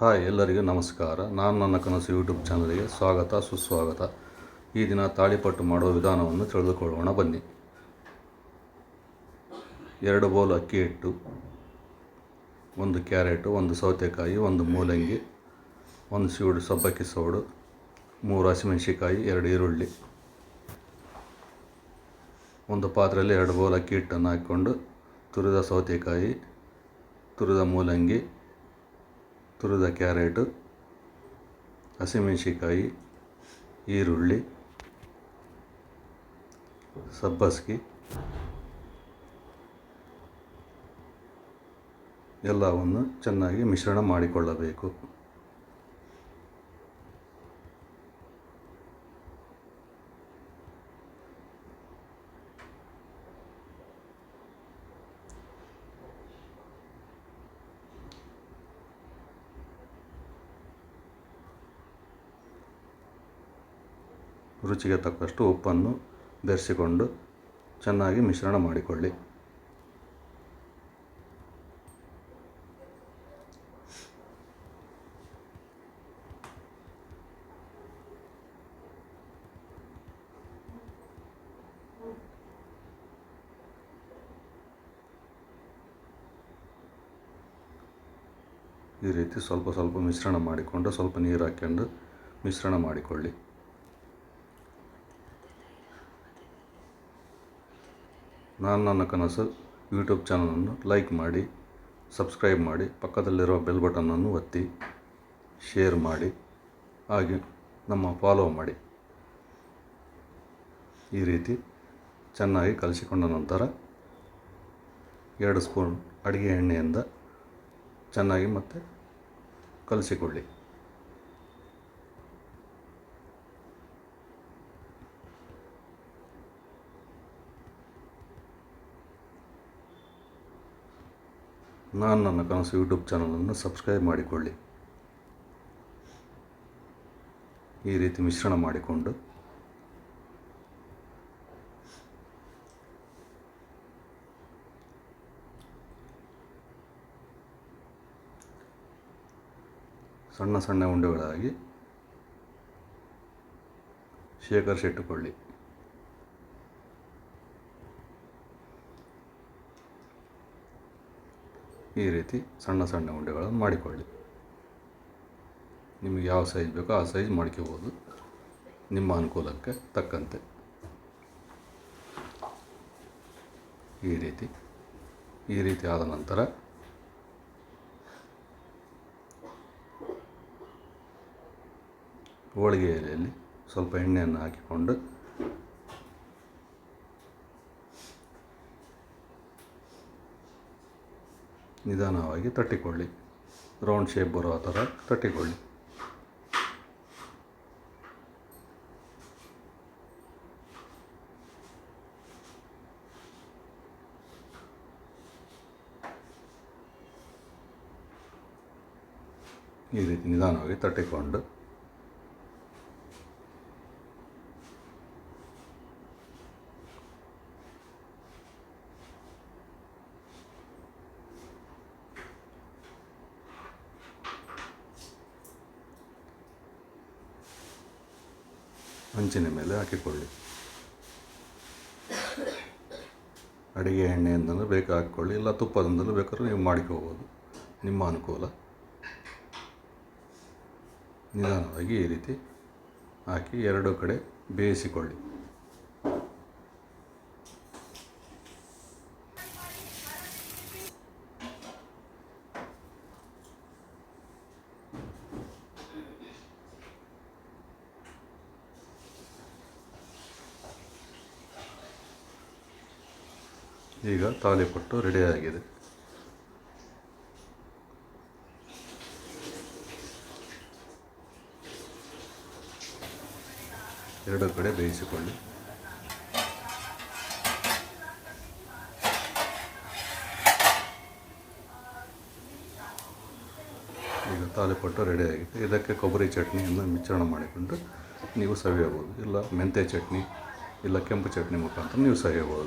Hi, ಎಲ್ಲರಿಗೂ ನಮಸ್ಕಾರ. ನಾನು ನನ್ನ ಕನಸು ಯೂಟ್ಯೂಬ್ ಚಾನಲ್ಗೆ ಸ್ವಾಗತ, ಸುಸ್ವಾಗತ. ಈ ದಿನ ತಾಳಿಪಟ್ಟು ಮಾಡುವ ವಿಧಾನವನ್ನು ತಿಳಿದುಕೊಳ್ಳೋಣ. ಬನ್ನಿ. ಎರಡು ಬೌಲ್ ಅಕ್ಕಿ ಹಿಟ್ಟು, ಒಂದು ಕ್ಯಾರೆಟು, ಒಂದು ಸೌತೆಕಾಯಿ, ಒಂದು ಮೂಲಂಗಿ, ಒಂದು ಸೀಡು ಸಬ್ಬಕ್ಕಿ ಸೋಡು, ಮೂರು ಹಸಿಮೆಣಸಿಕಾಯಿ ಎರಡು ಈರುಳ್ಳಿ. ಒಂದು ಪಾತ್ರೆಯಲ್ಲಿ ಎರಡು ಬೌಲ್ ಅಕ್ಕಿ ಹಿಟ್ಟನ್ನು ಹಾಕ್ಕೊಂಡು ತುರಿದ ಸೌತೆಕಾಯಿ, ತುರಿದ ಮೂಲಂಗಿ ತುರಿದ ಕ್ಯಾರೆಟು ಹಸಿಮೆಣಸಿಕಾಯಿ ಈರುಳ್ಳಿ ಸಬ್ಬಸ್ಗಿ ಎಲ್ಲವನ್ನು ಚೆನ್ನಾಗಿ ಮಿಶ್ರಣ ಮಾಡಿಕೊಳ್ಳಬೇಕು. ರುಚಿಗೆ ತಕ್ಕಷ್ಟು ಉಪ್ಪನ್ನು ಬೆರೆಸಿಕೊಂಡು ಚೆನ್ನಾಗಿ ಮಿಶ್ರಣ ಮಾಡಿಕೊಳ್ಳಿ. ಈ ರೀತಿ ಸ್ವಲ್ಪ ಸ್ವಲ್ಪ ಮಿಶ್ರಣ ಮಾಡಿಕೊಂಡು ಸ್ವಲ್ಪ ನೀರು ಹಾಕ್ಕೊಂಡು ಮಿಶ್ರಣ ಮಾಡಿಕೊಳ್ಳಿ. ನಾನು ನನ್ನ ಕನಸು ಯೂಟ್ಯೂಬ್ ಚಾನಲನ್ನು ಲೈಕ್ ಮಾಡಿ ಸಬ್ಸ್ಕ್ರೈಬ್ ಮಾಡಿ, ಪಕ್ಕದಲ್ಲಿರುವ ಬೆಲ್ ಬಟನನ್ನು ಒತ್ತಿ ಶೇರ್ ಮಾಡಿ, ಹಾಗೆ ನಮ್ಮ ಫಾಲೋ ಮಾಡಿ. ಈ ರೀತಿ ಚೆನ್ನಾಗಿ ಕಲಸಿಕೊಂಡ ನಂತರ ಎರಡು ಸ್ಪೂನ್ ಅಡುಗೆ ಎಣ್ಣೆಯಿಂದ ಚೆನ್ನಾಗಿ ಮತ್ತೆ ಕಲಿಸಿಕೊಳ್ಳಿ. ನಾನು ನನ್ನ ಕನಸು ಯೂಟ್ಯೂಬ್ ಚಾನಲನ್ನು ಸಬ್ಸ್ಕ್ರೈಬ್ ಮಾಡಿಕೊಳ್ಳಿ. ಈ ರೀತಿ ಮಿಶ್ರಣ ಮಾಡಿಕೊಂಡು ಸಣ್ಣ ಸಣ್ಣ ಉಂಡೆಗಳಾಗಿ ಶೇಖರಿಸಿಟ್ಟುಕೊಳ್ಳಿ ಈ ರೀತಿ ಸಣ್ಣ ಸಣ್ಣ ಉಂಡೆಗಳನ್ನು ಮಾಡಿಕೊಳ್ಳಿ. ನಿಮಗೆ ಯಾವ ಸೈಜ್ ಬೇಕೋ ಆ ಸೈಜ್ ಮಾಡ್ಕೋಬೋದು. ನಿಮ್ಮ ಅನುಕೂಲಕ್ಕೆ ತಕ್ಕಂತೆ. ಈ ರೀತಿ ಈ ರೀತಿ ಆದ ನಂತರ ಹೋಳಿಗೆ ಎಲೆಯಲ್ಲಿ ಸ್ವಲ್ಪ ಎಣ್ಣೆಯನ್ನು ಹಾಕಿಕೊಂಡು ನಿಧಾನವಾಗಿ ತಟ್ಟಿಕೊಳ್ಳಿ. ರೌಂಡ್ ಶೇಪ್ ಬರೋ ಥರ ತಟ್ಟಿಕೊಳ್ಳಿ. ಈ ರೀತಿ ನಿಧಾನವಾಗಿ ತಟ್ಟಿಕೊಂಡು ಹಂಚಿನ ಮೇಲೆ ಹಾಕಿಕೊಳ್ಳಿ. ಅಡುಗೆ ಎಣ್ಣೆಯಿಂದಲೂ ಬೇಕು ಹಾಕ್ಕೊಳ್ಳಿ ಇಲ್ಲ ತುಪ್ಪದಿಂದಲೂ ಬೇಕಾದ್ರೂ ನೀವು ಮಾಡಿಕೋಬೋದು. ನಿಮ್ಮ ಅನುಕೂಲ. ನಿಧಾನವಾಗಿ ಈ ರೀತಿ ಹಾಕಿ ಎರಡು ಕಡೆ ಬೇಯಿಸಿಕೊಳ್ಳಿ. ಈಗ ತಾಲಿಪಟ್ಟು ರೆಡಿಯಾಗಿದೆ ಎರಡು ಕಡೆ ಬೇಯಿಸಿಕೊಳ್ಳಿ. ಈಗ ತಾಲಿಪಟ್ಟು ರೆಡಿಯಾಗಿದೆ ಇದಕ್ಕೆ ಕೊಬ್ಬರಿ ಚಟ್ನಿಯನ್ನು ಮಿಶ್ರಣ ಮಾಡಿಕೊಂಡು ನೀವು ಸವಿಯಬಹುದು. ಇಲ್ಲ ಮೆಂತ್ಯ ಚಟ್ನಿ, ಇಲ್ಲ ಕೆಂಪು ಚಟ್ನಿ ಮುಖಾಂತರ ನೀವು ಸವಿಯಬಹುದು.